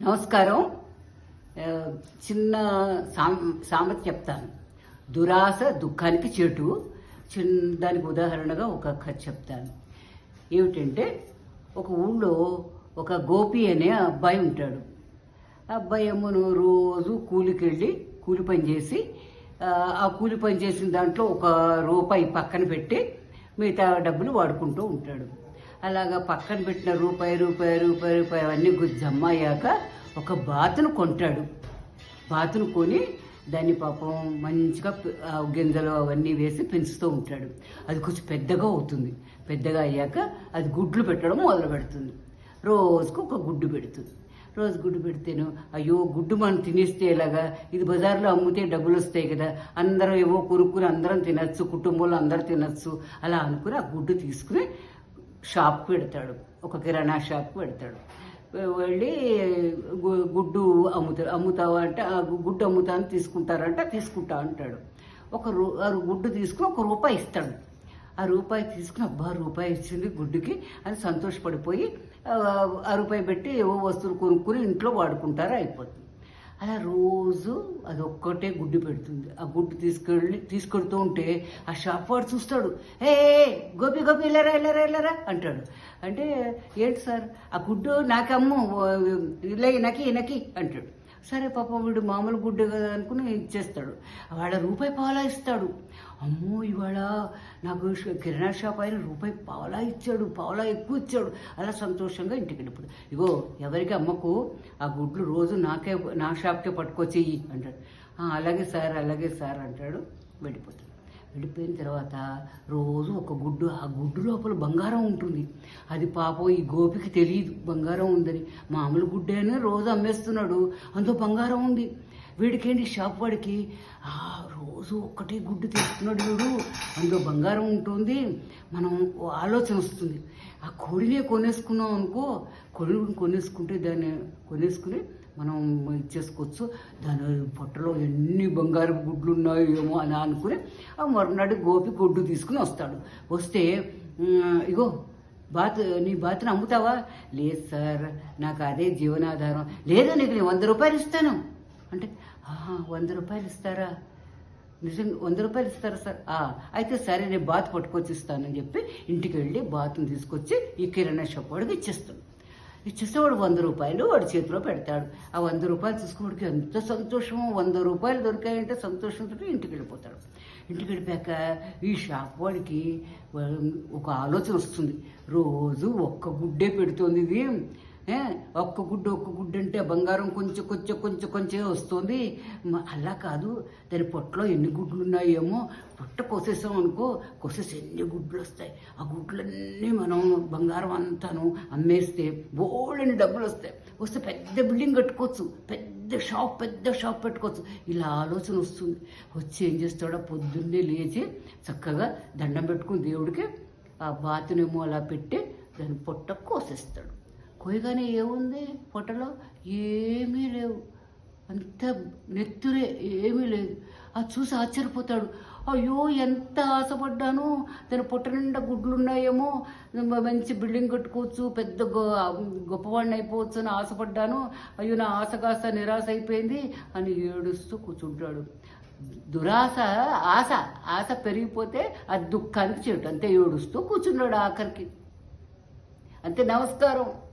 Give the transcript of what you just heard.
నమస్కారం. చిన్న సాం సామెత చెప్తాను. దురాశ దుఃఖానికి చెటు చిన్న దానికి ఉదాహరణగా ఒక కథ చెప్తాను. ఏమిటంటే ఒక ఊళ్ళో ఒక గోపి అనే అబ్బాయి ఉంటాడు. అబ్బాయి ఏమోను రోజు కూలికి వెళ్ళి కూలి పని చేసి ఆ, ఆ కూలి పని చేసిన దాంట్లో ఒక రూపాయి పక్కన పెట్టి మిగతా డబ్బులు వాడుకుంటూ ఉంటాడు. అలాగా పక్కన పెట్టిన రూపాయి రూపాయి రూపాయి రూపాయి అవన్నీ గు- జమ అయ్యాక ఒక బాతును కొంటాడు. బాతును కొని దాన్ని పాపం మంచిగా గింజలు అవన్నీ వేసి పెంచుతూ ఉంటాడు. అది కొంచెం పెద్దగా అవుతుంది. పెద్దగా అయ్యాక అది గుడ్లు పెట్టడం మొదలు పెడుతుంది. రోజుకు ఒక గుడ్డు పెడుతుంది. రోజు గుడ్డు పెడితేను అయ్యో గుడ్డు మనం తినేస్తే ఎలాగా? ఇది బజార్లో అమ్మితే డబ్బులు వస్తాయి కదా. అందరం ఏవో కొనుక్కుని అందరం తినచ్చు కుటుంబంలో అందరూ తినచ్చు. అలా అనుకుని ఆ గుడ్డు తీసుకుని షాప్ పెడతాడు. ఒక కిరాణా షాప్ పెడతాడు. వెళ్ళి గుడ్డు అమ్ముతాడు అమ్ముతావా అంటే "ఆ, గుడ్డు అమ్ముతాను తీసుకుంటారంట తీసుకుంటా అంటాడు. ఒక రూ ఆ గుడ్డు తీసుకుని ఒక రూపాయి ఇస్తాడు. ఆ రూపాయి తీసుకుని అబ్బా రూపాయి ఇచ్చింది గుడ్డుకి అని సంతోషపడిపోయి ఆ, ఆ రూపాయి పెట్టి ఏవో వస్తువులు కొనుక్కుని ఇంట్లో వాడుకుంటారు అయిపోతుంది. అలా రోజు అది ఒక్కటే గుడ్డు పెడుతుంది. ఆ గుడ్డు తీసుకెళ్ళి తీసుకెడుతూ ఉంటే ఆ షాప్ వాడు చూస్తాడు. ఏ గోపి గోపి వెళ్ళారా వెళ్ళారా వెళ్ళారా? అంటాడు. అంటే ఏంటి సార్ ఆ గుడ్డు నాకమ్ము ఇలా నకి నకి అంటాడు. సరే పాప వీడు మామూలు గుడ్డ కదా అనుకుని ఇచ్చేస్తాడు. వాడ రూపాయి పావలా ఇస్తాడు. అమ్మో ఇవాళ నాకు కిరాణా షాప్ ఆయన రూపాయి పావలా ఇచ్చాడు పావలా ఎక్కువ ఇచ్చాడు. అలా సంతోషంగా ఇంటికి వెళ్ళిపోడు ఇగో ఎవరికి అమ్మకు ఆ గుడ్లు రోజు నాకే నా షాప్కే పట్టుకొచ్చేయి అంటాడు. అలాగే సార్ అలాగే సార్ అంటాడు. వెళ్ళిపోతాడు. వెళ్ళిపోయిన తర్వాత రోజు ఒక గుడ్డు ఆ గుడ్డు లోపల బంగారం ఉంటుంది. అది పాపం ఈ గోపికి తెలియదు బంగారం ఉందని. మామూలు గుడ్డేనే రోజు అమ్మేస్తున్నాడు. అందులో బంగారం ఉంది. వీడికేంటి షాప్ వాడికి? ఆ రోజు ఒక్కటే గుడ్డు తీసుకున్నాడు వీడు అందులో బంగారం ఉంటుంది. మనం ఆలోచన వస్తుంది. ఆ కోడినే కొనేసుకున్నాం అనుకో కోడిని కొనేసుకుంటే దాన్ని కొనేసుకుని మనం ఇచ్చేసుకోవచ్చు దాని పొట్టలో ఎన్ని బంగారు గుడ్లు ఉన్నాయో ఏమో అని అనుకుని ఆ మరునాడు గోపి గొడ్డు తీసుకుని వస్తాడు. వస్తే ఇగో బాత్ నీ బాతను అమ్ముతావా? లేదు సార్ నాకు అదే జీవనాధారం. లేదా నీకు నేను వంద రూపాయలు ఇస్తాను. అంటే "ఆహా, వంద రూపాయలు ఇస్తారా? నిజంగా వంద రూపాయలు ఇస్తారు సార్. "ఆ, అయితే సరే నేను బాత్ పట్టుకొచ్చి ఇస్తానని చెప్పి ఇంటికి వెళ్ళి బాత్ని తీసుకొచ్చి ఈ కిరాణా షాప్ వాడికి ఇచ్చేస్తాడు ఇచ్చేస్తే వాడు వంద రూపాయలు వాడి చేతిలో పెడతాడు. ఆ వంద రూపాయలు తీసుకున్నవాడికి ఎంత సంతోషమో. వంద రూపాయలు దొరికాయంటే సంతోషంతో ఇంటికి వెళ్ళిపోతాడు. ఇంటికి వెళ్ళిపోయాక ఈ షాప్ వాడికి ఒక ఆలోచన వస్తుంది. రోజు ఒక్క గుడ్డే పెడుతోంది ఇది. ఒక్క గుడ్డు ఒక్క గుడ్డు అంటే బంగారం కొంచెం కొంచెం కొంచెం కొంచెం వస్తుంది. అలా కాదు. దాని పొట్టలో ఎన్ని గుడ్లు ఉన్నాయేమో పొట్ట కోసేసాం అనుకో కోసేసి ఎన్ని గుడ్లు వస్తాయి? ఆ గుడ్లన్నీ మనం బంగారం అంతాను అమ్మేస్తే బోళ్ళని డబ్బులు వస్తాయి. వస్తే పెద్ద బిల్డింగ్ కట్టుకోవచ్చు. పెద్ద షాప్ పెద్ద షాప్ పెట్టుకోవచ్చు. ఇలా ఆలోచన వస్తుంది. వచ్చి ఏం చేస్తాడో పొద్దున్నే లేచి చక్కగా దండం పెట్టుకుని దేవుడికి ఆ బాతునేమో అలా పెట్టి దాని పొట్ట కోసేస్తాడు. కొయ్యగానే ఏముంది? పొట్టలో ఏమీ లేవు. అంత నెత్తురే ఏమీ లేదు. అది చూసి ఆశ్చర్యపోతాడు. అయ్యో ఎంత ఆశపడ్డాను? దాని పొట్ట నిండా గుడ్లు ఉన్నాయేమో మంచి బిల్డింగ్ కట్టుకోవచ్చు పెద్ద గొ- గొప్పవాడిని అయిపోవచ్చు అని ఆశపడ్డాను. అయ్యో నా ఆశ కాస్త నిరాశ అయిపోయింది అని ఏడుస్తూ కూర్చుంటాడు. దురాశ ఆశ ఆశ పెరిగిపోతే అది దుఃఖానికి చెట్టు అంతే ఏడుస్తూ కూర్చున్నాడు ఆఖరికి. అంతే నమస్కారం.